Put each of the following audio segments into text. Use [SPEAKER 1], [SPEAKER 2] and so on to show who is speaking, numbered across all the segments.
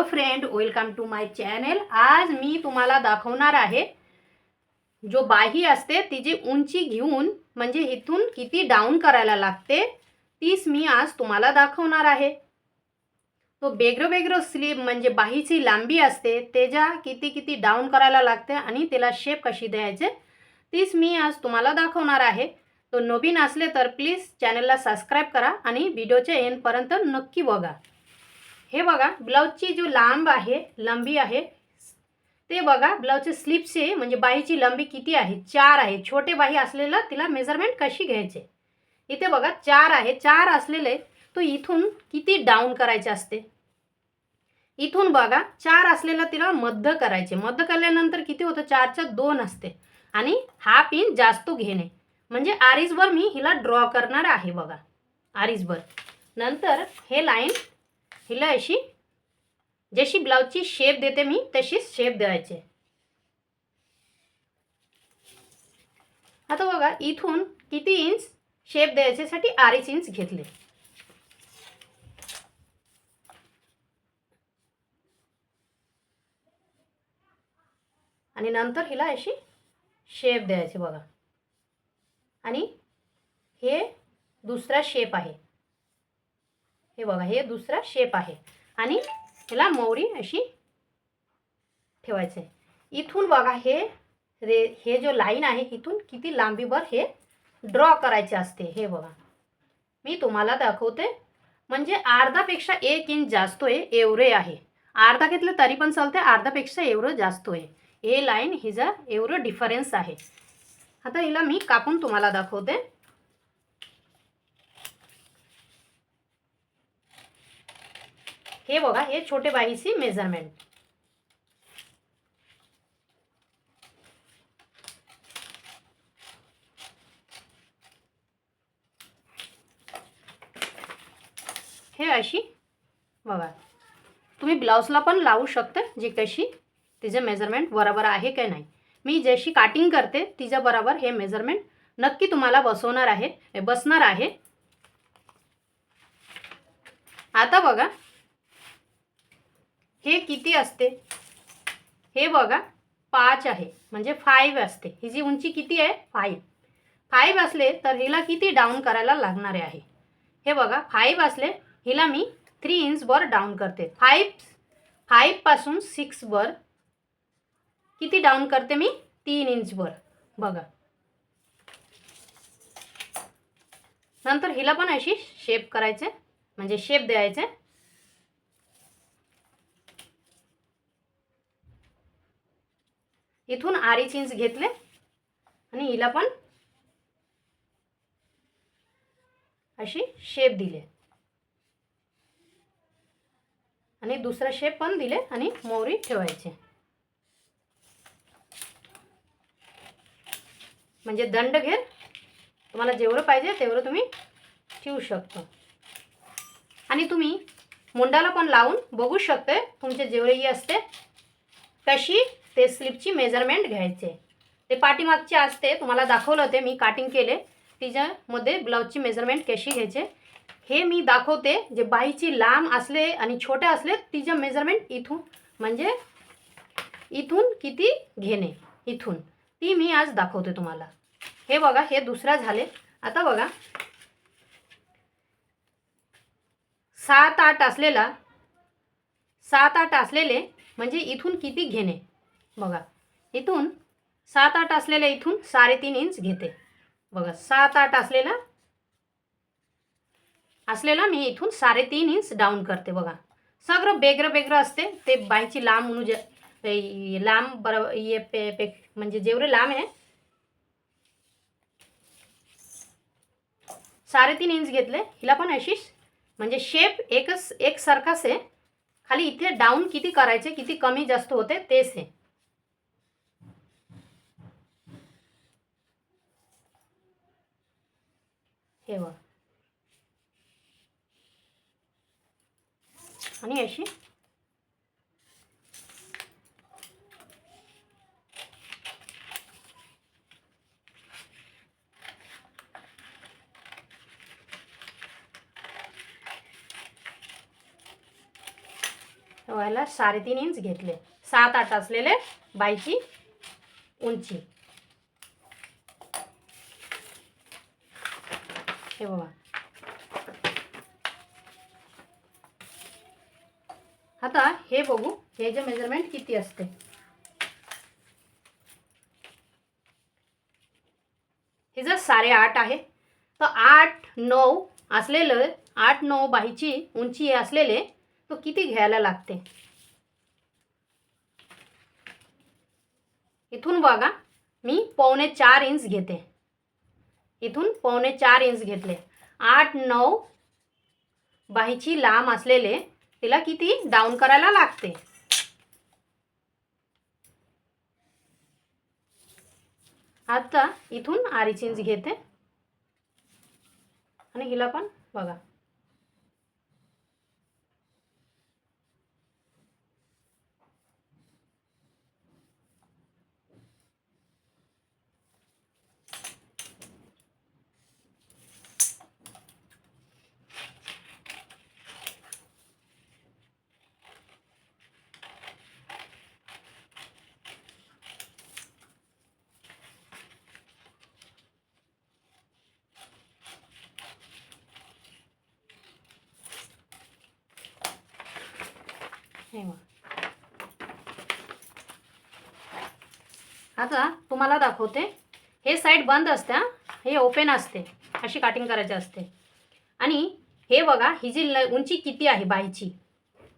[SPEAKER 1] Hello friend welcome to my channel. आज मी तुम्हाला दाखवणार आहे जो बाही असते तिची उंची घेऊन म्हणजे इथून किती डाऊन करायला लागते तीच मी आज तुम्हाला दाखवणार आहे. तो वेगळं वेगळं स्लीप म्हणजे बाहीची लांबी असते त्याच्या किती किती डाऊन करायला लागते आणि त्याला शेप कशी द्यायचे तीच मी आज तुम्हाला दाखवणार आहे. तो नवीन असले तर प्लीज चॅनलला सबस्क्राईब करा आणि व्हिडिओच्या एंडपर्यंत नक्की बघा. हे बघा ब्लाऊजची जो लांब आहे लंबी आहे ते बघा ब्लाऊजचे स्लीपचे म्हणजे बाहीची लंबी किती आहे? चार आहे. छोटे बाही असलेलं तिला मेजरमेंट कशी घ्यायचे? इथे बघा चार आहे. चार असलेले तो इथून किती डाऊन करायचे असते? इथून बघा चार असलेला तिला मध्य करायचे. मध्य केल्यानंतर किती होतं? चारच्या दोन असते. आणि हा पिन जास्त घेणे. म्हणजे आरीजवर मी हिला ड्रॉ करणार आहे बघा. आरीजवर नंतर हे लाईन हिला अशी जशी ब्लाऊजची शेप देते मी तशीच शेप द्यायचे आता बघा इथून किती इंच शेप द्यायच्यासाठी आरीच इंच घेतले। आणि नंतर हिला अशी शेप द्यायची बघा। आणि हे दुसरा शेप आहे। हे बघा हे दुसरा शेप आहे. आणि ह्याला मोहरी अशी ठेवायचं आहे इथून बघा हे रे हे जो लाईन आहे इथून किती लांबीवर हे ड्रॉ करायचे असते. हे बघा. मी तुम्हाला दाखवते. म्हणजे अर्धापेक्षा एक इंच जास्त आहे एवढे आहे. अर्धा घेतलं तरी पण चालते अर्धापेक्षा एवढं जास्त आहे. हे लाईन हिचा एवढं डिफरन्स आहे. आता हिला मी कापून तुम्हाला दाखवते. हे बघा हे छोटे बाईची मेजरमेंट हे अशी बघा. तुम्ही ब्लाऊजला पण लावू शकता जी कशी तिचं मेजरमेंट बरोबर आहे का नाही. मी जशी काटिंग करते तिच्या बरोबर हे मेजरमेंट नक्की तुम्हाला बसवणार आहे बसणार आहे. आता बघा हे किती असते? हे बघा पाच आहे. म्हणजे फाईव्ह असते. हिची उंची किती आहे? फाईव्ह फाईव्ह असले तर हिला किती डाऊन करायला लागणारे आहे? हे बघा फाईव्ह असले हिला मी थ्री इंचवर डाऊन करते. फाईव्ह फाईव्हपासून सिक्सवर किती डाऊन करते मी? तीन इंचवर बघा. नंतर हिला पण अशी शेप करायचे म्हणजे शेप द्यायचे. इथून अडीच इंच घेतले. आणि हिला पण अशी शेप दिले. आणि दुसरा शेप पण दिले आणि मोहरी ठेवायचे. म्हणजे दंड घेत तुम्हाला जेवढं पाहिजे तेवढं तुम्ही ठेवू शकतो. आणि तुम्ही मुंडाला पण लावून बघू शकते तुमचे जेवढेही असते कशी ते स्लिपची मेजरमेंट घ्यायचे. ते पाठीमागचे असते तुम्हाला दाखवलं होते मी काटिंग केले. तिच्यामध्ये ब्लाऊजची मेजरमेंट कशी घ्यायचे? हे मी दाखवते जे बाईची लांब असले आणि छोटे असले तिचं मेजरमेंट इथून म्हणजे इथून किती घेणे इथून. ती मी आज दाखवते तुम्हाला. हे बघा हे दुसरा झाले. आता बघा. सात आठ असलेला सात आठ असलेले म्हणजे इथून किती घेणे? बघा. इथून सात आठ असलेल्या इथून साडेतीन इंच घेते. बघा सात आठ असलेला असलेला मी इथून साडेतीन इंच डाऊन करते बघा. सगळं वेगळं वेगळं असते ते बाईची लांब म्हणून जे लांब बरोबर ये पे पे म्हणजे जेवढे लांब आहे. साडेतीन इंच घेतले हिला पण अशीच म्हणजे शेप एकच एकसारखाच आहे. खाली इथे डाऊन किती करायचे किती कमी जास्त होते तेच आहे. हे आणि अशी? व्हायला साडेतीन इंच घेतले. सात आठ असलेले बाईची उंची. हे बघा आता हे बघू हे जे मेजरमेंट किती असते. हे जर साडेआठ आहे तर आठ नऊ असलेलं आठ नऊ बाईची उंची असलेले तो किती घ्यायला लागते? इथून बघा मी पावणे चार इंच घेते. इथून पावणे चार इंच घेतले. आठ नऊ बाहीची लांब असलेले तिला किती डाऊन करायला लागते? आता इथून आरीच इंच घेते. आणि हिला पण बघा. ठेवा आता तुम्हाला दाखवते. हे साईड बंद असते हे. ओपन असते. अशी काटिंग करायची असते. आणि हे बघा ही जी ल- उंची किती आहे बाईची?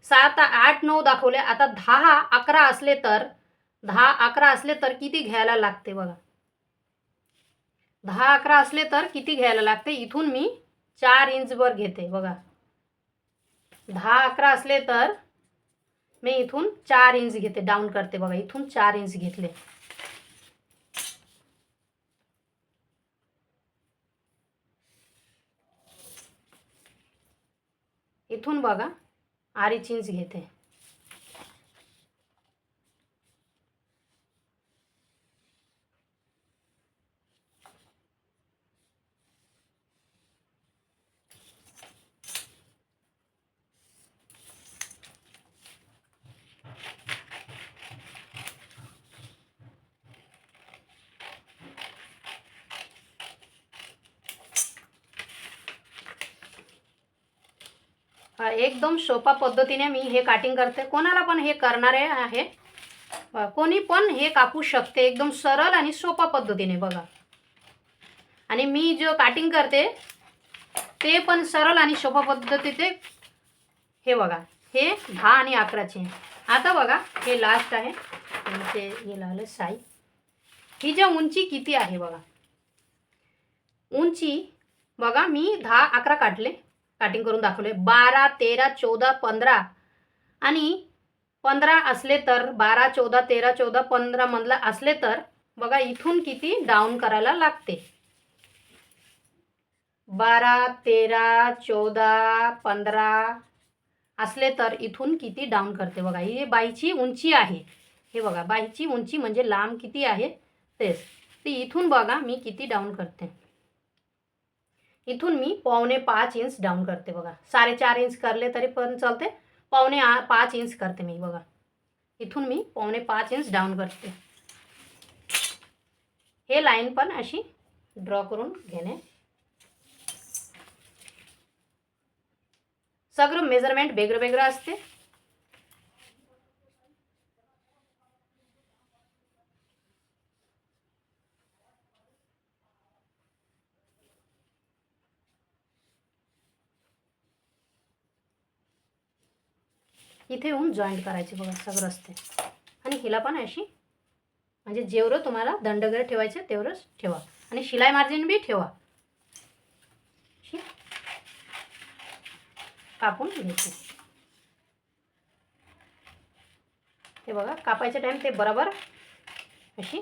[SPEAKER 1] सात आठ नऊ दाखवले. आता दहा अकरा असले तर दहा अकरा असले तर किती घ्यायला लागते बघा? दहा अकरा असले तर किती घ्यायला लागते? इथून मी चार इंचवर घेते बघा. दहा अकरा असले तर मी इथून चार इंच घेते डाऊन करते बघा इथून चार इंच घेतले. इथून बघा अडीच इंच घेते. एकदम सोपा पद्धतीने मी हे काटिंग करते. कोणाला पण हे करणारे आहे. कोणी पण हे कापू शकते. एकदम सरळ आणि सोपा पद्धतीने बघा. आणि मी जो काटिंग करते ते पण सरळ आणि सोपा पद्धतीचे हे बघा. हे दहा आणि अकराचे. आता बघा हे लास्ट आहे. ते हे लावलं साई. ही जी उंची किती आहे बघा. उंची बघा मी दहा अकरा काढले. काटिंग करून दाखवले. बारा तेरा चौदा पंधरा. आणि पंधरा असले तर बारा चौदा तेरा चौदा पंधरा मधला असले तर बघा इथून किती डाऊन करायला लागते. बारा तेरा चौदा पंधरा असले तर इथून किती डाऊन करते बघा. ही बाईची उंची आहे हे बघा बाईची उंची म्हणजे लांब किती आहे? तेच. ती इथून बघा मी किती डाऊन करते. इथून मी पावणे पाच इंच डाऊन करते बघा. साडेचार इंच करले तरी पण चालते. पावणे आ पाच इंच करते मी बघा. इथून मी पावणे पाच इंच डाऊन करते. हे लाईन पण अशी ड्रॉ करून घेणे. सगळं मेजरमेंट वेगळं वेगळं असते. इथे येऊन जॉईंट करायचे बघा सगळं असते. आणि हिला पण अशी म्हणजे जेवढं तुम्हाला दंड वगैरे ठेवायचं तेवढंच ठेवा. आणि शिलाई मार्जिन बी ठेवा. कापून घ्यायचे. ते बघा कापायच्या टाईम ते बरोबर अशी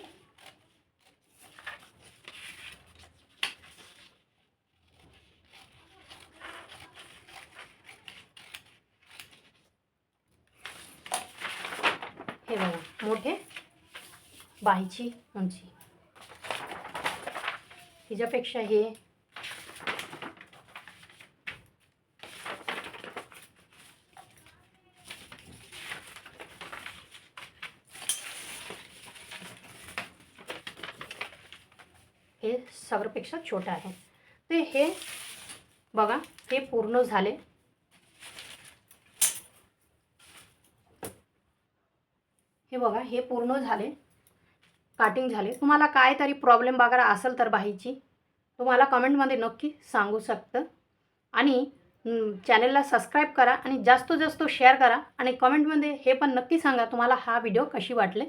[SPEAKER 1] मोठे बाहीची उंची हिच्यापेक्षा हे हे सगळ्यापेक्षा छोटं आहे. ते हे बघा हे पूर्ण झाले. हे बघा हे पूर्ण झाले. काटिंग झाले. तुम्हाला काय तरी प्रॉब्लेम वगैरे असेल तर बाईची तुम्हाला कमेंटमध्ये नक्की सांगू शकतं. आणि चॅनलला सबस्क्राईब करा आणि जास्त जास्त शेअर करा आणि कमेंटमध्ये हे पण नक्की सांगा तुम्हाला हा व्हिडिओ कशी वाटले.